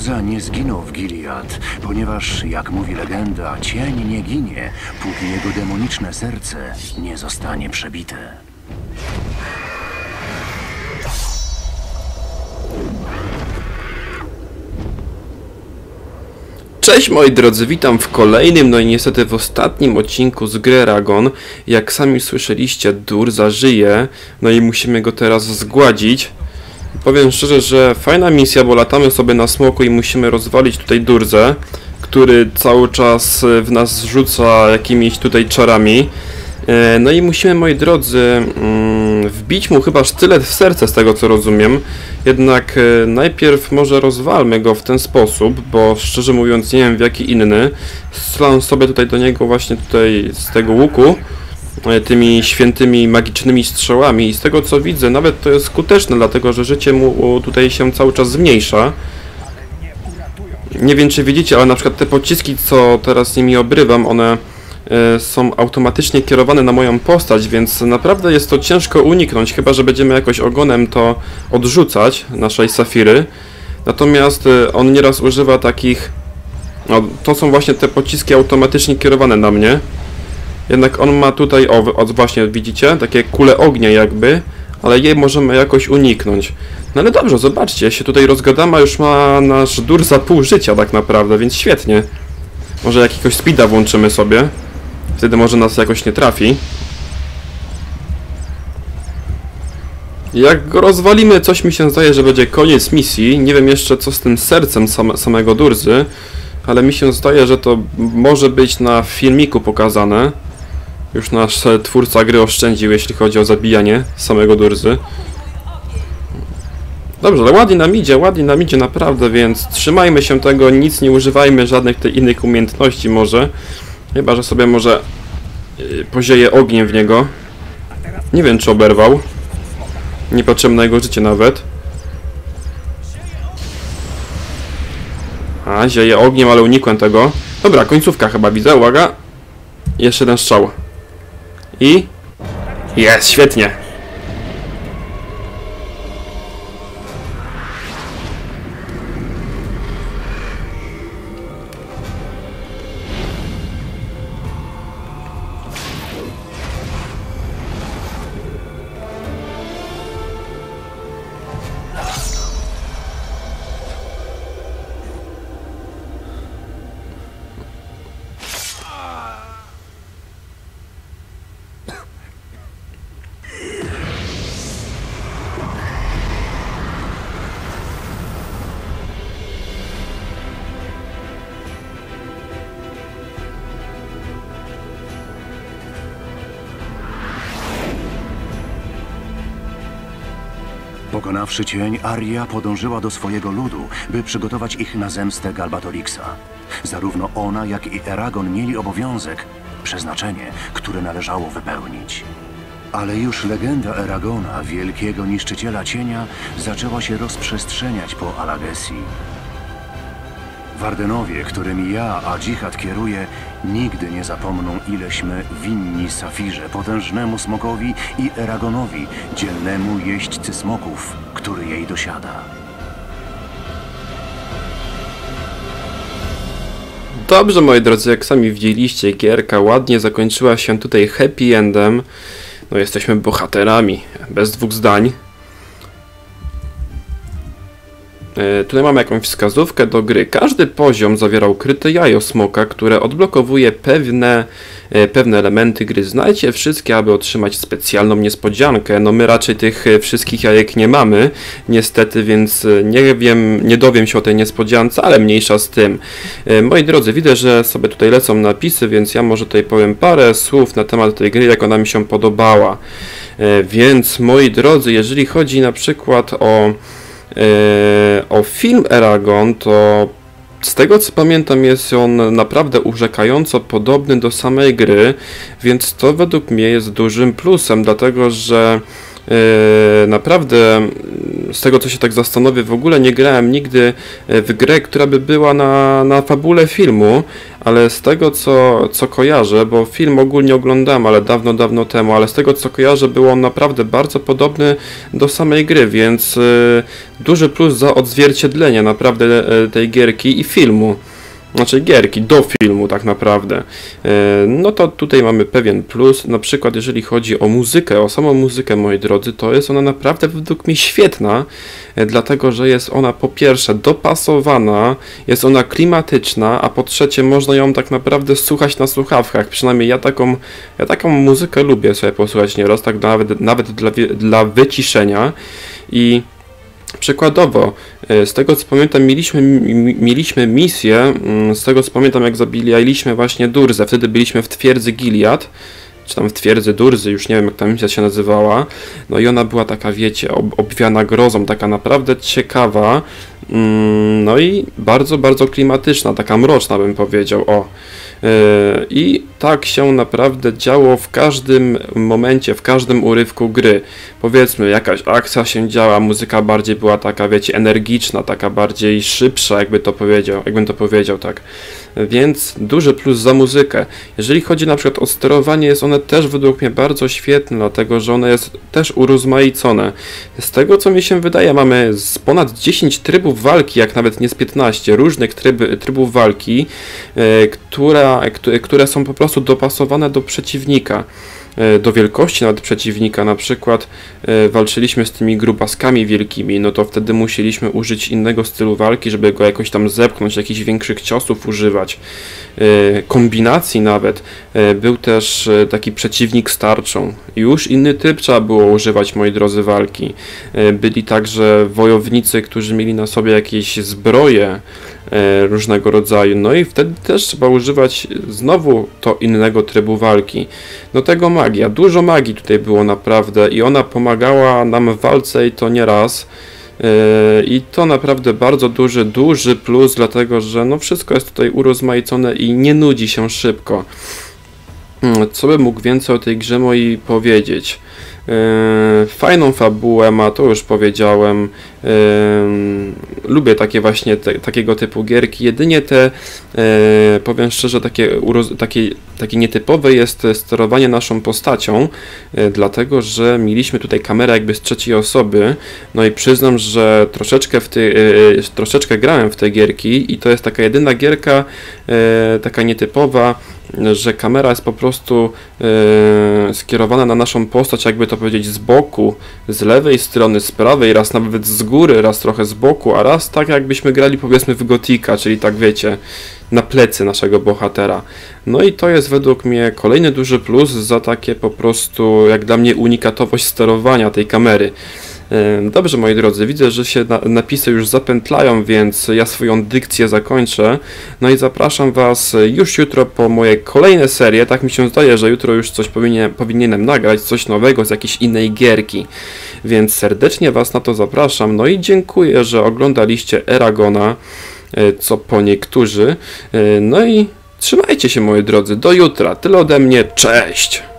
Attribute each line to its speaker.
Speaker 1: Durza nie zginął w Gilead, ponieważ, jak mówi legenda, cień nie ginie, póki jego demoniczne serce nie zostanie przebite.
Speaker 2: Cześć moi drodzy, witam w kolejnym, no i niestety w ostatnim odcinku z gry Eragon. Jak sami słyszeliście, Durza żyje, no i musimy go teraz zgładzić. Powiem szczerze, że fajna misja, bo latamy sobie na smoku i musimy rozwalić tutaj Durzę, który cały czas e, w nas rzuca jakimiś tutaj czarami. E, No i musimy, moi drodzy, mm, wbić mu chyba sztylet w serce, z tego co rozumiem. Jednak e, najpierw może rozwalmy go w ten sposób, bo szczerze mówiąc nie wiem w jaki inny. Strzelam sobie tutaj do niego właśnie tutaj z tego łuku tymi świętymi magicznymi strzałami i z tego co widzę nawet to jest skuteczne, dlatego że życie mu tutaj się cały czas zmniejsza. Nie wiem czy widzicie, ale na przykład te pociski co teraz nimi obrywam, one e, są automatycznie kierowane na moją postać, więc naprawdę jest to ciężko uniknąć, chyba że będziemy jakoś ogonem to odrzucać, naszej safiry. Natomiast e, on nieraz używa takich... No, to są właśnie te pociski automatycznie kierowane na mnie. Jednak on ma tutaj, o, o właśnie widzicie, takie kule ognia jakby, ale je możemy jakoś uniknąć. No ale dobrze, zobaczcie, się tutaj rozgadamy, a już ma nasz dur za pół życia tak naprawdę, więc świetnie. Może jakiegoś speeda włączymy sobie. Wtedy może nas jakoś nie trafi. Jak go rozwalimy, coś mi się zdaje, że będzie koniec misji. Nie wiem jeszcze co z tym sercem same, samego Durzy, ale mi się zdaje, że to może być na filmiku pokazane. Już nasz twórca gry oszczędził, jeśli chodzi o zabijanie samego Durzy. Dobrze, ale ładnie nam idzie, ładnie nam idzie naprawdę, więc trzymajmy się tego, nic nie używajmy, żadnych tych innych umiejętności może. Chyba, że sobie może yy, pozieje ogniem w niego. Nie wiem, czy oberwał. Nie patrzyłem na jego życie nawet. A, zieje ogniem, ale unikłem tego. Dobra, końcówka chyba widzę, uwaga. Jeszcze jeden strzał. I... Jest, świetnie.
Speaker 1: Pokonawszy cień, Arya podążyła do swojego ludu, by przygotować ich na zemstę Galbatorixa. Zarówno ona, jak i Eragon mieli obowiązek, przeznaczenie, które należało wypełnić. Ale już legenda Eragona, wielkiego niszczyciela cienia, zaczęła się rozprzestrzeniać po Alagesii. Wardenowie, którymi ja, a dżihad kieruje, nigdy nie zapomną, ileśmy winni Safirze, potężnemu smokowi i Eragonowi, dzielnemu jeźdźcy smoków, który jej dosiada.
Speaker 2: Dobrze, moi drodzy, jak sami widzieliście, gierka ładnie zakończyła się tutaj happy endem. No, jesteśmy bohaterami, bez dwóch zdań. Tutaj mamy jakąś wskazówkę do gry. Każdy poziom zawierał kryte jajo smoka, które odblokowuje pewne, e, pewne elementy gry. Znajdźcie wszystkie, aby otrzymać specjalną niespodziankę. No my raczej tych e, wszystkich jajek nie mamy, niestety, więc e, nie wiem, nie dowiem się o tej niespodziance, ale mniejsza z tym. E, Moi drodzy, widzę, że sobie tutaj lecą napisy, więc ja może tutaj powiem parę słów na temat tej gry, jak ona mi się podobała. E, Więc moi drodzy, jeżeli chodzi na przykład o E, o film Eragon, to z tego co pamiętam jest on naprawdę urzekająco podobny do samej gry, więc to według mnie jest dużym plusem, dlatego że e, naprawdę mm, z tego co się tak zastanowię, w ogóle nie grałem nigdy e, w grę, która by była na, na fabule filmu, ale z tego co, co kojarzę, bo film ogólnie oglądałem, ale dawno, dawno temu, ale z tego co kojarzę, był on naprawdę bardzo podobny do samej gry, więc y, duży plus za odzwierciedlenie naprawdę tej gierki i filmu znaczy gierki do filmu tak naprawdę, e, no to tutaj mamy pewien plus, na przykład jeżeli chodzi o muzykę, o samą muzykę moi drodzy, to jest ona naprawdę według mnie świetna, e, dlatego że jest ona po pierwsze dopasowana, jest ona klimatyczna, a po trzecie można ją tak naprawdę słuchać na słuchawkach, przynajmniej ja taką, ja taką muzykę lubię sobie posłuchać nieraz, tak nawet, nawet dla, dla wyciszenia. I Przykładowo, e, z tego co pamiętam, mieliśmy, mieliśmy misję, mm, z tego co pamiętam, jak zabijaliśmy właśnie Durzę, wtedy byliśmy w twierdzy Gilead, czy tam w twierdzy Durzy, już nie wiem jak ta misja się nazywała, no i ona była taka, wiecie, ob, obwiana grozą, taka naprawdę ciekawa, no i bardzo, bardzo klimatyczna, taka mroczna bym powiedział, o. E, I tak się naprawdę działo w każdym momencie, w każdym urywku gry. Powiedzmy, jakaś akcja się działa, muzyka bardziej była taka, wiecie, energiczna, taka bardziej szybsza, jakby to powiedział, jakbym to powiedział, tak. Więc duży plus za muzykę. Jeżeli chodzi na przykład o sterowanie, jest one też według mnie bardzo świetne, dlatego że one jest też urozmaicone. Z tego co mi się wydaje, mamy z ponad 10 trybów walki, jak nawet nie z 15 różnych tryby, trybów walki, e, która, które są po prostu dopasowane do przeciwnika. E, do wielkości nawet przeciwnika, na przykład e, walczyliśmy z tymi grubaskami wielkimi, no to wtedy musieliśmy użyć innego stylu walki, żeby go jakoś tam zepchnąć, jakichś większych ciosów używać, e, kombinacji nawet. Był też taki przeciwnik starczą. Już inny typ trzeba było używać, moi drodzy, walki. Byli także wojownicy, którzy mieli na sobie jakieś zbroje, różnego rodzaju. No i wtedy też trzeba używać znowu to innego trybu walki. Do tego magia. Dużo magii tutaj było naprawdę i ona pomagała nam w walce i to nie raz. Yy, I to naprawdę bardzo duży, duży plus, dlatego że no wszystko jest tutaj urozmaicone i nie nudzi się szybko. Hmm, co bym mógł więcej o tej grze mojej powiedzieć? Yy, fajną fabułę ma, to już powiedziałem. Yy, lubię takie właśnie te, takiego typu gierki. Jedynie te, yy, powiem szczerze, takie, takie, takie nietypowe jest sterowanie naszą postacią, dlatego że mieliśmy tutaj kamerę jakby z trzeciej osoby. No i przyznam, że troszeczkę, w ty, troszeczkę grałem w te gierki i to jest taka jedyna gierka, taka nietypowa że kamera jest po prostu e, skierowana na naszą postać, jakby to powiedzieć, z boku, z lewej strony, z prawej, raz nawet z góry, raz trochę z boku, a raz tak jakbyśmy grali powiedzmy w Gotika, czyli tak wiecie, na plecy naszego bohatera. No i to jest według mnie kolejny duży plus za takie po prostu, jak dla mnie, unikatowość sterowania tej kamery. Dobrze, moi drodzy, widzę, że się napisy już zapętlają, więc ja swoją dykcję zakończę. No i zapraszam Was już jutro po moje kolejne serie. Tak mi się zdaje, że jutro już coś powinien, powinienem nagrać, coś nowego z jakiejś innej gierki. Więc serdecznie Was na to zapraszam. No i dziękuję, że oglądaliście Eragona, e, co po niektórzy. E, no i trzymajcie się, moi drodzy. Do jutra. Tyle ode mnie. Cześć!